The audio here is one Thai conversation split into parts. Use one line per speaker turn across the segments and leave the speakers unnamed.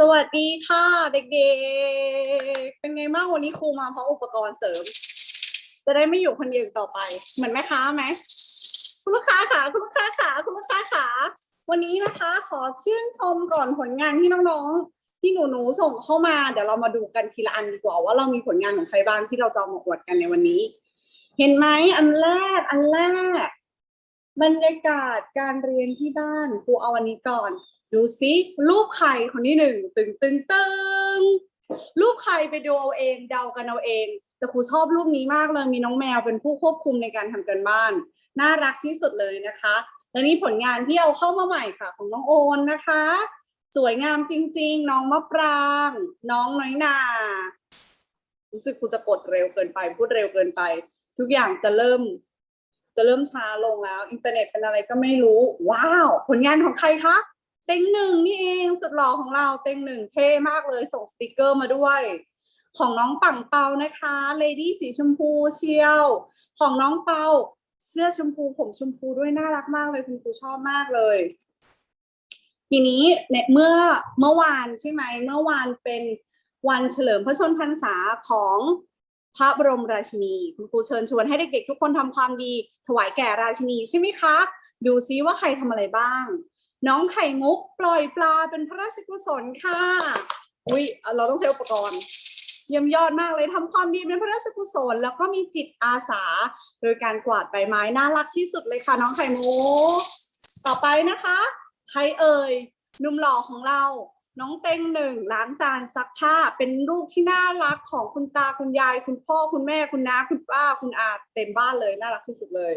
สวัสดีค่ะเด็กๆ เป็นไงบ้างวันนี้ครูมาเพร้อมอุปกรณ์เสริม จะได้ไม่อยู่คนเดียวต่อไป เหมือนแม่ค้าไหมคุณลูกค้าค่ะคุณลูกค้าค่ะคุณลูกค้าค่ะวันนี้นะคะขอชื่นชมก่อนผลงานที่น้องๆ ที่หนูๆส่งเข้ามาเดี๋ยวเรามาดูกันทีละอันดีกว่าว่าเรามีผลงานของใครบ้างที่เราจะเอามาอวดกันในวันนี้ เห็นไหมอันแรกอันแรก บรรยากาศการเรียนที่บ้านครูเอาอันนี้ก่อน ดูซิรูปใครคนที่หนึ่งตึงตึงตึงรูปใครไปดูเอาเองเดากันเอาเอง แต่ครูชอบรูปนี้มากเลยมีน้องแมวเป็นผู้ควบคุมในการทำกันบ้าน น่ารักที่สุดเลยนะคะและนี่ผลงานที่เอาเข้ามาใหม่ค่ะ ของน้องโอนนะคะ สวยงามจริง ๆ น้องมะปราง น้องน้อยนา รู้สึกครูจะกดเร็วเกินไป พูดเร็วเกินไป ทุกอย่างจะเริ่ม จะเริ่มช้าลงแล้ว อินเทอร์เน็ตเป็นอะไรก็ไม่รู้ ว้าว ผลงานของใครคะ เต็งหนึ่งนี่เองสุดหล่อของเราเต็งหนึ่งเท่มากเลยส่งสติกเกอร์มาด้วย ของน้องปังเปานะคะเลดี้สีชมพูเชียว ของน้องเปาเสื้อชมพูผมชมพูด้วยน่ารักมากเลยคุณครูชอบมากเลย ทีนี้เนี่ยเมื่อเมื่อวานใช่ไหมเมื่อวานเป็นวันเฉลิมพระชนพรรษาของพระบรมราชินี คุณครูเชิญชวนให้เด็กๆ ทุกคนทำความดี ถวายแก่ราชินีใช่ไหมคะ ดูซิว่าใครทำอะไรบ้าง น้องไข่มุกปล่อยปลาเป็นพระราชกุศลค่ะ อุ้ยเราต้องใช้อุปกรณ์เยี่ยมยอดมากเลยทำความดีเป็นพระราชกุศลแล้วก็มีจิตอาสา โดยการกวาดใบไม้น่ารักที่สุดเลยค่ะ น้องไข่มุกต่อไปนะคะ ใครเอ่ยหนุ่มหล่อของเรา น้องเต็งหนึ่งล้างจานซักผ้าเป็นรูปที่น่ารักของคุณตาคุณยาย คุณพ่อคุณแม่คุณน้าคุณป้าคุณอาเต็มบ้านเลยน่ารักที่สุดเลย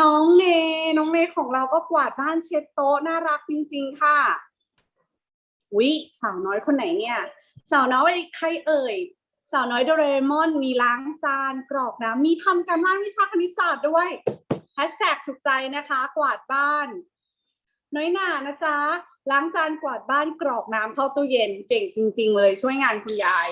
น้องเนน้องเนของเราก็กวาดบ้านเช็ดโต๊ะน่ารักจริง ๆ ค่ะวิสาวน้อยคนไหนเนี่ยสาวน้อยใครเอ่ยสาวน้อยโดเรมอนมีล้างจานกรอกน้ำมีทำการบ้านวิชาคณิตศาสตร์ด้วยแฮชแท็กถูกใจนะคะ กวาดบ้าน น้อยหนานะจ๊ะล้างจานกวาดบ้านกรอกน้ำเข้าตู้เย็นเก่งจริง ๆ เลยช่วยงานคุณยาย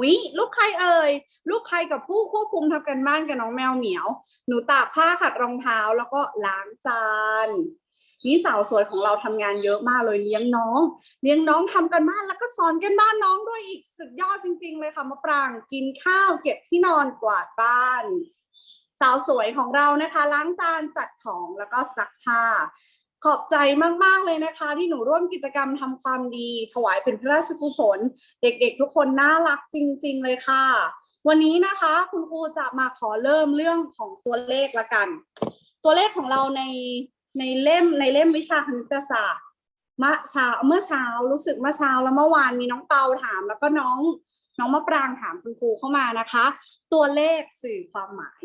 วิลูกใครเอ่ยลูกใครกับผู้ควบคุมทำกันบ้านกับน้องแมวเหมียว หนูตากผ้าขัดรองเท้าแล้วก็ล้างจานนี่สาวสวยของเราทำงานเยอะมากเลยเลี้ยงน้อง เลี้ยงน้องทำกันบ้านแล้วก็สอนกันบ้านน้องด้วยอีกสุดยอดจริง ๆ เลยค่ะมะปรางกินข้าวเก็บที่นอนกวาดบ้าน สาวสวยของเรานะคะ ล้างจานจัดของแล้วก็ซักผ้า ขอบใจมาก ๆ เลยนะคะ ที่หนูร่วมกิจกรรมทำความดี ถวายเป็นพระราชกุศล เด็กๆ ทุกคนน่ารักจริง ๆ เลยค่ะ วันนี้นะคะคุณครูจะมาขอเริ่มเรื่องของตัวเลขละกัน ตัวเลขของเราในในเล่มในเล่มวิชาคณิตศาสตร์เมื่อเช้าเมื่อเช้ารู้สึกเมื่อเช้าแล้วเมื่อวานมีน้องเปาถาม แล้วก็น้องน้องมะปรางถามคุณครูเข้ามานะคะ ตัวเลขสื่อความหมาย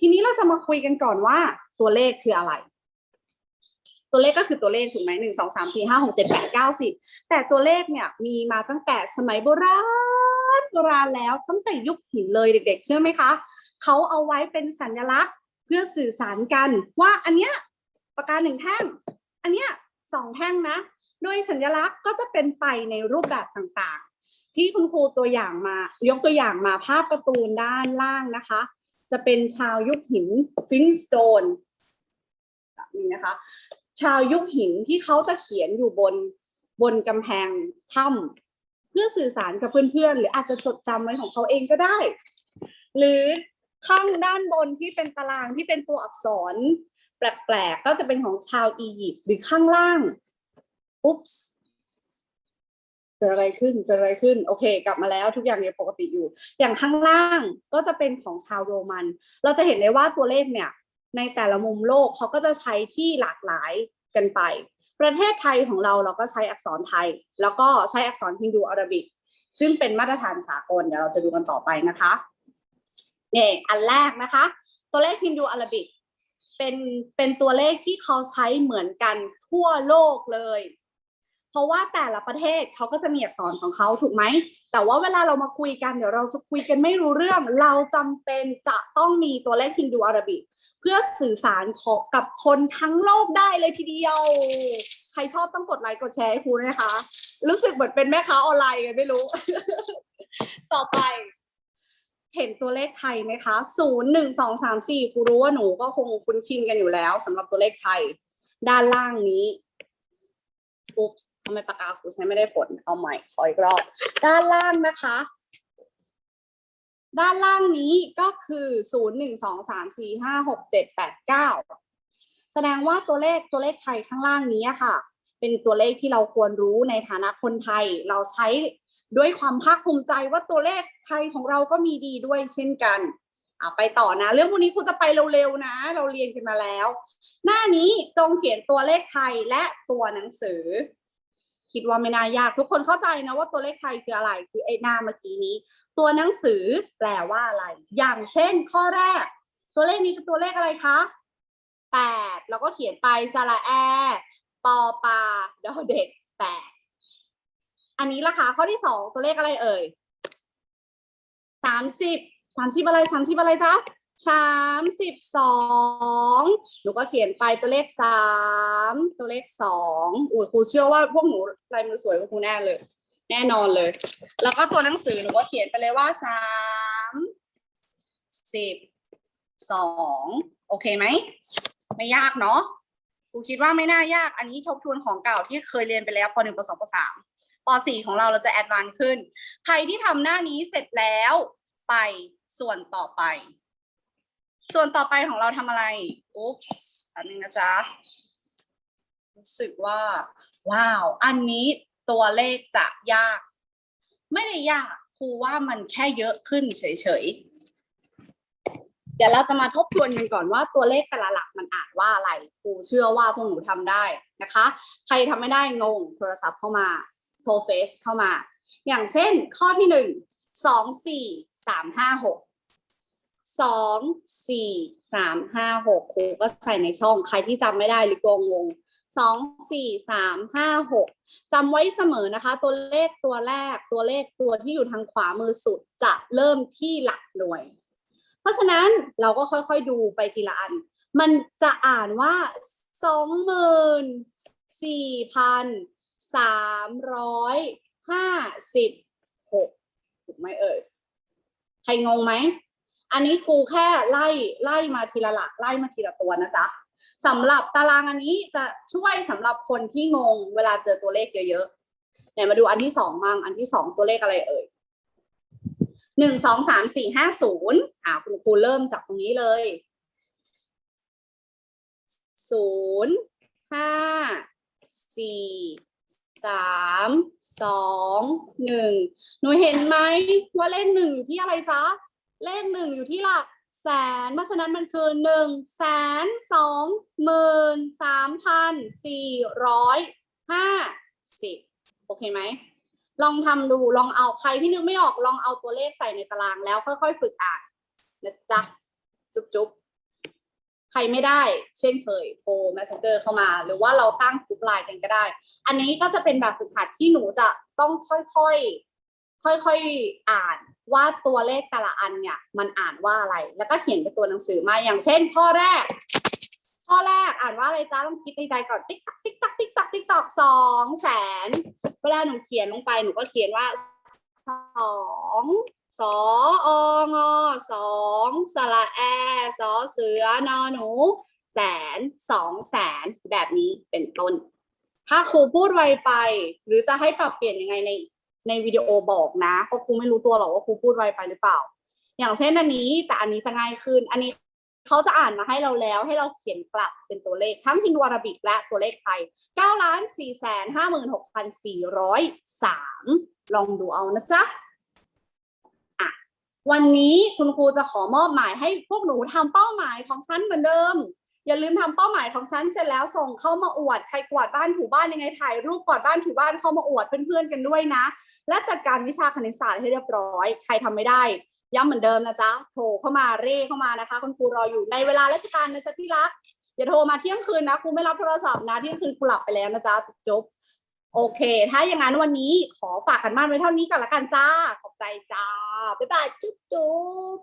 ทีนี้เราจะมาคุยกันก่อนว่าตัวเลขคืออะไร ตัวเลขก็คือตัวเลขถูกไหมหนึ่งสองสามสี่ห้าหกเจ็ดแปดเก้าสิบแต่ตัวเลขเนี่ยมีมาตั้งแต่สมัยโบราณโบราณแล้วตั้งแต่ยุคหินเลยเด็ก ๆ เชื่อไหมคะเขาเอาไว้เป็นสัญลักษณ์เพื่อสื่อสารกัน ว่าอันเนี้ยปากกาหนึ่งแท่ง อันเนี้ยสองแท่งนะ โดยสัญลักษณ์ก็จะเป็นไปในรูปแบบต่างๆ ที่คุณครูตัวอย่างมายกตัวอย่างมาภาพการ์ตูนด้านล่างนะคะ จะเป็นชาวยุคหินฟินสโตนแบบนี้นะคะ ชาวยุคหินที่เขาจะเขียนอยู่บนบนกำแพงถ้ำเพื่อสื่อสารกับเพื่อนๆ หรืออาจจะจดจำไว้ของเขาเองก็ได้ หรือข้างด้านบนที่เป็นตารางที่เป็นตัวอักษร แปลกๆ ก็จะเป็นของชาวอียิปต์หรือข้างล่าง อุ๊ปส์เกิดอะไรขึ้นเกิดอะไรขึ้น โอเค กลับมาแล้วทุกอย่างยังปกติอยู่ อย่างข้างล่างก็จะเป็นของชาวโรมัน เราจะเห็นได้ว่าตัวเลขเนี่ย ในแต่ละมุมโลกเขาก็จะใช้ที่หลากหลายกันไป ประเทศไทยของเราเราก็ใช้อักษรไทย แล้วก็ใช้อักษรฮินดูอาราบิกซึ่งเป็นมาตรฐานสากลเดี๋ยวเราจะดูกันต่อไปนะคะเนี่ยอันแรกนะคะ ตัวเลขฮินดูอาราบิกเป็นเป็นตัวเลขที่เขาใช้เหมือนกันทั่วโลกเลย เพราะว่าแต่ละประเทศเขาก็จะมีอักษรของเขาถูกไหม แต่ว่าเวลาเรามาคุยกันเดี๋ยวเราจะคุยกันไม่รู้เรื่อง เราจำเป็นจะต้องมีตัวเลขฮินดูอาราบิก เพื่อสื่อสารของกับคนทั้งโลกได้เลยทีเดียว ใครชอบต้องกดไลค์กดแชร์ให้ครูนะคะ รู้สึกเหมือนเป็นแม่ค้าออนไลน์ไงไม่รู้ ต่อไป เห็นตัวเลขไทยไหมคะศูนย์หนึ่งสองสามสี่ครูรู้ว่าหนูก็คงคุ้นชินกันอยู่แล้วสำหรับตัวเลขไทย ด้านล่างนี้ปุ๊บทำไมปากกาครูใช้ไม่ได้ผลเอาใหม่ขออีกรอบด้านล่างนะคะ ด้านล่างนี้ก็คือศูนย์หนึ่งสองสามสี่ห้าหกเจ็ดแปดเก้าแสดงว่าตัวเลขตัวเลขไทยข้างล่างนี้ค่ะ เป็นตัวเลขที่เราควรรู้ในฐานะคนไทย เราใช้ด้วยความภาคภูมิใจว่าตัวเลขไทยของเราก็มีดีด้วยเช่นกันอะไปต่อนะ เรื่องพวกนี้คุณจะไปเร็วๆนะ เราเรียนกันมาแล้ว หน้านี้จงเขียนตัวเลขไทยและตัวหนังสือ คิดว่าไม่น่ายากทุกคนเข้าใจนะว่าตัวเลขไทยคืออะไรคือไอ้หน้าเมื่อกี้นี้ ตัวหนังสือแปลว่าอะไร อย่างเช่น ข้อแรก ตัวเลขนี้คือตัวเลขอะไรคะแปดเราก็เขียนไปสระแอปอปาดอเด็กแปดอันนี้ละคะข้อที่สองตัวเลขอะไรเอ่ยสามสิบสามสิบอะไรสามสิบอะไรจ๊ะสามสิบสองหนูก็เขียนไปตัวเลขสามตัวเลขสองอุ้ยครูเชื่อว่าพวกหนูลายมือสวยกว่าครูแน่เลย แน่นอนเลย แล้วก็ตัวหนังสือหนูก็เขียนไปเลยว่าสามสิบสองโอเคไหม ไม่ยากเนาะครูคิดว่าไม่น่ายาก อันนี้ทบทวนของเก่าที่เคยเรียนไปแล้วปหนึ่งปสองปสามปสี่ของเราเราจะแอดวานซ์ขึ้น ใครที่ทำหน้านี้เสร็จแล้วไปส่วนต่อไป ส่วนต่อไปของเราทำอะไร อุ๊ปส์อันนึงนะจ๊ะ รู้สึกว่า ว้าว อันนี้ ตัวเลขจะยาก ไม่ได้ยากครูว่ามันแค่เยอะขึ้นเฉยๆ เดี๋ยวเราจะมาทบทวนกันก่อนว่าตัวเลขแต่ละหลักมันอ่านว่าอะไรครูเชื่อว่าพวกหนูทำได้นะคะ ใครทำไม่ได้งงโทรศัพท์เข้ามาโทรเฟซเข้ามา อย่างเช่น ข้อที่หนึ่งสองสี่สามห้าหกสองสี่สามห้าหกครูก็ใส่ในช่อง ใครที่จำไม่ได้หรือกงง สองสี่สามห้าหกจำไว้เสมอนะคะ ตัวเลขตัวแรกตัวเลขตัวที่อยู่ทางขวามือสุดจะเริ่มที่หลักหน่วย เพราะฉะนั้นเราก็ค่อยๆดูไปทีละอัน มันจะอ่านว่าสองหมื่นสี่พันสามร้อยห้าสิบหกถูกไหมเอ่ยใครงงไหม อันนี้ครูแค่ไล่ไล่มาทีละหลักไล่มาทีละตัวนะจ๊ะ สำหรับตารางอันนี้จะช่วยสำหรับคนที่งงเวลาเจอตัวเลขเยอะๆไหนมาดูอันที่สองมั่งอันที่สองตัวเลขอะไรเอ่ยหนึ่งสองสามสี่ห้าศูนย์อ่าคุณครูเริ่มจากตรงนี้เลยศูนย์ห้าสี่สามสองหนึ่งหนูเห็นไหมว่าเลขหนึ่งอยู่ที่อะไรจ๊ะ เลขหนึ่งอยู่ที่หลัก แสน เพราะฉะนั้นมันคือหนึ่งแสนสองหมื่นสามพันสี่ร้อยห้าสิบโอเคไหม ลองทำดูลองเอาใครที่นึกไม่ออกลองเอาตัวเลขใส่ในตารางแล้วค่อยๆฝึกอ่านนะจ๊ะ จุ๊บจุบใครไม่ได้ เช่นเคยโทร messenger เข้ามา หรือว่าเราตั้งกลุ่มไลน์กันก็ได้ อันนี้ก็จะเป็นแบบฝึกหัดที่หนูจะต้องค่อยๆ ค่อยๆอ่านว่าตัวเลขแต่ละอันเนี่ย มันอ่านว่าอะไร แล้วก็เขียนเป็นตัวหนังสือมาอย่างเช่น ข้อแรก ข้อแรกอ่านว่าอะไรจ้าต้องคิดในใจก่อนติ๊กตักติ๊กตักติ๊กตักติ๊กตักสองแสนเวลาหนูเขียนลงไปหนูก็เขียนว่าสองสอองอสองสระแอสอเสือนอหนู แสนสองแสนแบบนี้เป็นต้น ถ้าครูพูดไวไป หรือจะให้ปรับเปลี่ยนยังไงใน ในวิดีโอบอกนะเพราะครูไม่รู้ตัวหรอกว่าครูพูดไวไปหรือเปล่า อย่างเช่นอันนี้แต่อันนี้จะง่ายขึ้น อันนี้เขาจะอ่านมาให้เราแล้วให้เราเขียนกลับเป็นตัวเลขทั้งฮินดูอาราบิกและตัวเลขไทย9ล้าน4แสน56,403ลองดูเอานะจ๊ะอะวันนี้คุณครูจะขอมอบหมายให้พวกหนูทำเป้าหมายของฉันเหมือนเดิม อย่าลืมทำเป้าหมายของฉันเสร็จแล้วส่งเข้ามาอวดใครกวาดบ้านถูบ้านยังไงถ่ายรูปกวาดบ้านถูบ้านเข้ามาอวดเพื่อนๆกันด้วยนะ และจัดการวิชาคณิตศาสตร์ให้เรียบร้อย ใครทำไม่ได้ย้ำเหมือนเดิมนะจ๊ะโทรเข้ามาเร่เข้ามานะคะ คุณครูรออยู่ในเวลาราชการนะจ๊ะที่รักอย่าโทรมาเที่ยงคืนนะครูไม่รับโทรศัพท์นะเที่ยงคืนครูหลับไปแล้วนะจ๊ะจบโอเค ถ้าอย่างนั้นวันนี้ขอฝากกันบ้านไว้เท่านี้ก่อนละกันจ้า ขอบใจจ้า บ๊ายบาย จุ๊บจุ๊บ